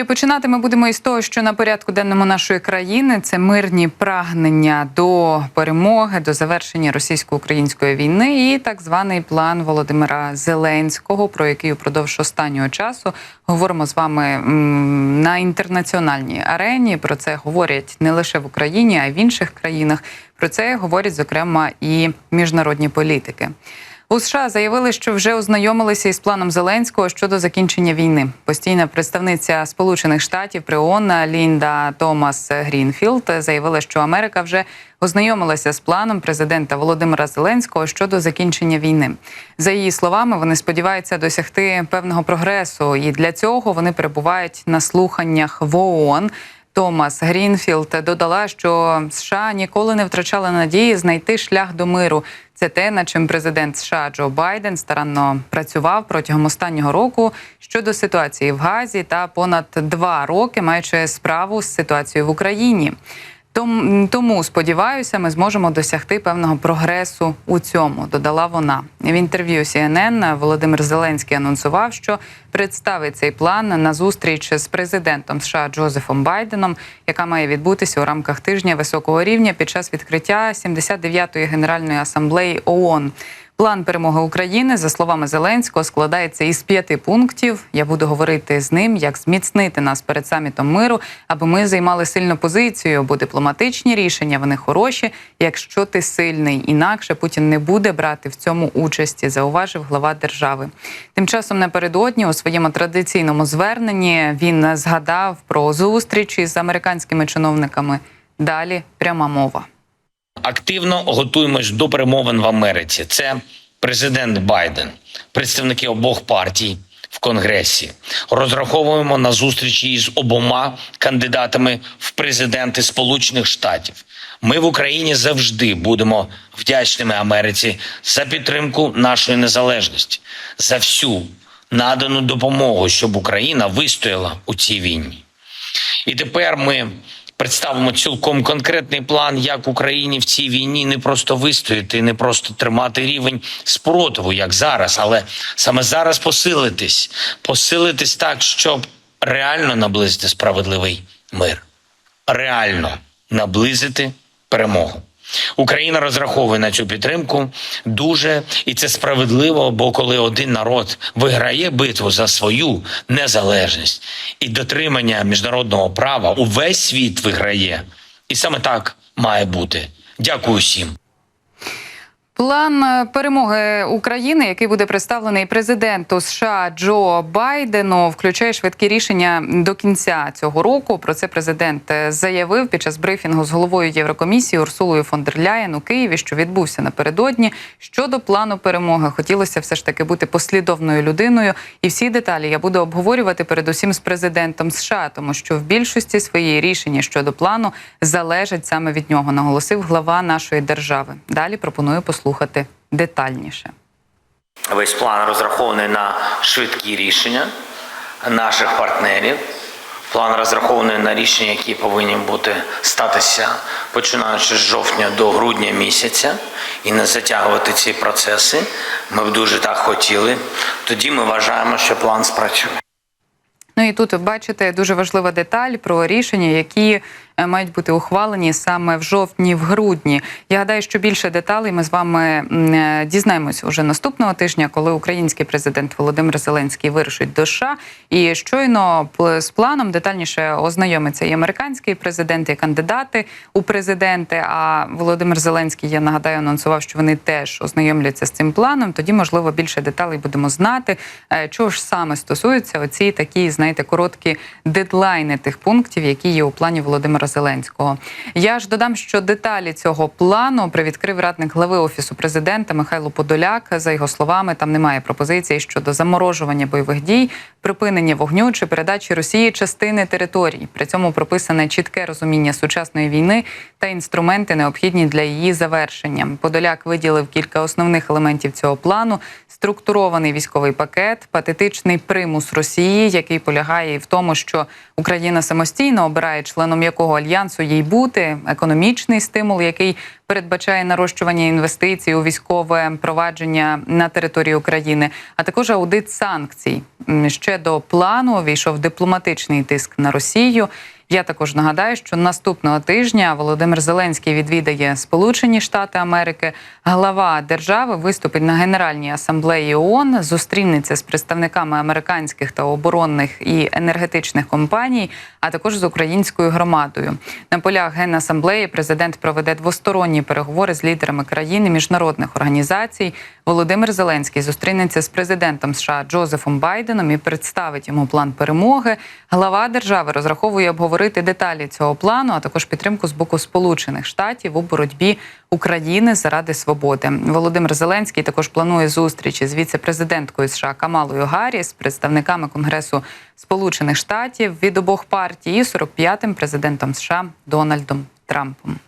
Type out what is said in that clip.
І Починати ми будемо із того, що на порядку денному нашої країни це мирні прагнення до перемоги, до завершення російсько-української війни і так званий план Володимира Зеленського, про який упродовж останнього часу говоримо з вами на інтернаціональній арені. Про це говорять не лише в Україні, а й в інших країнах. Про це говорять зокрема і міжнародні політики. У США заявили, що вже ознайомилися із планом Зеленського щодо закінчення війни. Постійна представниця Сполучених Штатів при ООН Лінда Томас Грінфілд заявила, що Америка вже ознайомилася з планом президента Володимира Зеленського щодо закінчення війни. За її словами, вони сподіваються досягти певного прогресу, і для цього вони перебувають на слуханнях в ООН. Томас Грінфілд додала, що США ніколи не втрачали надії знайти шлях до миру. Це те, над чим президент США Джо Байден старанно працював протягом останнього року щодо ситуації в Газі та понад два роки маючи справу з ситуацією в Україні. Том- Тому сподіваюся, ми зможемо досягти певного прогресу у цьому. Додала вона в інтерв'ю CNN Володимир Зеленський анонсував, що представить цей план на зустріч з президентом США Джозефом Байденом, яка має відбутися у рамках тижня високого рівня під час відкриття 79-ї генеральної асамблеї ООН. План перемоги України, за словами Зеленського, складається із п'яти пунктів. Я буду говорити з ним, як зміцнити нас перед самітом миру, аби ми займали сильну позицію, бо дипломатичні рішення вони хороші. Якщо ти сильний, інакше Путін не буде брати в цьому участі, зауважив глава держави. Тим часом напередодні у своєму традиційному зверненні він згадав про зустріч із американськими чиновниками. Далі пряма мова. Активно готуємось до перемовин в Америці. Це президент Байден, представники обох партій в Конгресі. Розраховуємо на зустрічі із обома кандидатами в президенти Сполучених Штатів. Ми в Україні завжди будемо вдячними Америці за підтримку нашої незалежності, за всю надану допомогу, щоб Україна вистояла у цій війні. І тепер ми представимо цілком конкретний план, як Україні в цій війні не просто вистояти, не просто тримати рівень спротиву, як зараз, але саме зараз посилитись, посилитись так, щоб реально наблизити справедливий мир, реально наблизити перемогу. Україна розраховує на цю підтримку дуже, і це справедливо. Бо коли один народ виграє битву за свою незалежність і дотримання міжнародного права, увесь світ виграє, і саме так має бути. Дякую всім. План е, перемоги України, який буде представлений президенту США Джо Байдену, включає швидкі рішення до кінця цього року. Про це президент е, заявив під час брифінгу з головою Єврокомісії Урсулою фон дер Ляєн у Києві, що відбувся напередодні. Щодо плану перемоги, хотілося все ж таки бути послідовною людиною. І всі деталі я буду обговорювати передусім з президентом США, тому що в більшості свої рішення щодо плану залежать саме від нього, наголосив глава нашої держави. Далі пропоную послухати детальніше. Весь план розрахований на швидкі рішення наших партнерів. План розрахований на рішення, які повинні бути статися починаючи з жовтня до грудня місяця, і не затягувати ці процеси. Ми б дуже так хотіли. Тоді ми вважаємо, що план спрацює. Ну і тут ви бачите дуже важлива деталь про рішення, які мають бути ухвалені саме в жовтні, в грудні. Я гадаю, що більше деталей ми з вами е, дізнаємось уже наступного тижня, коли український президент Володимир Зеленський вирушить до США. І щойно з планом детальніше ознайомиться і американський президент, і кандидати у президенти. А Володимир Зеленський, я нагадаю, анонсував, що вони теж ознайомляться з цим планом. Тоді, можливо, більше деталей будемо знати. Е, Чого ж саме стосуються оці такі, знаєте, короткі дедлайни тих пунктів, які є у плані Володимира Зеленського. Я ж додам, що деталі цього плану привідкрив радник глави офісу президента Михайло Подоляк. За його словами, там немає пропозицій щодо заморожування бойових дій, припинення вогню чи передачі Росії частини територій. При цьому прописане чітке розуміння сучасної війни та інструменти, необхідні для її завершення. Подоляк виділив кілька основних елементів цього плану: структурований військовий пакет, патетичний примус Росії, який полягає і в тому, що Україна самостійно обирає членом якого альянсу їй бути, економічний стимул, який передбачає нарощування інвестицій у військове провадження на території України, а також аудит санкцій. Ще до плану війшов дипломатичний тиск на Росію. Я також нагадаю, що наступного тижня Володимир Зеленський відвідає Сполучені Штати Америки. Глава держави виступить на Генеральній асамблеї ООН, зустрінеться з представниками американських та оборонних і енергетичних компаній, а також з українською громадою. На полях генасамблеї президент проведе двосторонні переговори з лідерами країн і міжнародних організацій. Володимир Зеленський зустрінеться з президентом США Джозефом Байденом і представить йому план перемоги. Глава держави розраховує обговорити деталі цього плану, а також підтримку з боку Сполучених Штатів у боротьбі України заради свободи. Володимир Зеленський також планує зустрічі з віце-президенткою США Камалою Гарріс, представниками Конгресу Сполучених Штатів від обох партій і 45-м президентом США Дональдом Трампом.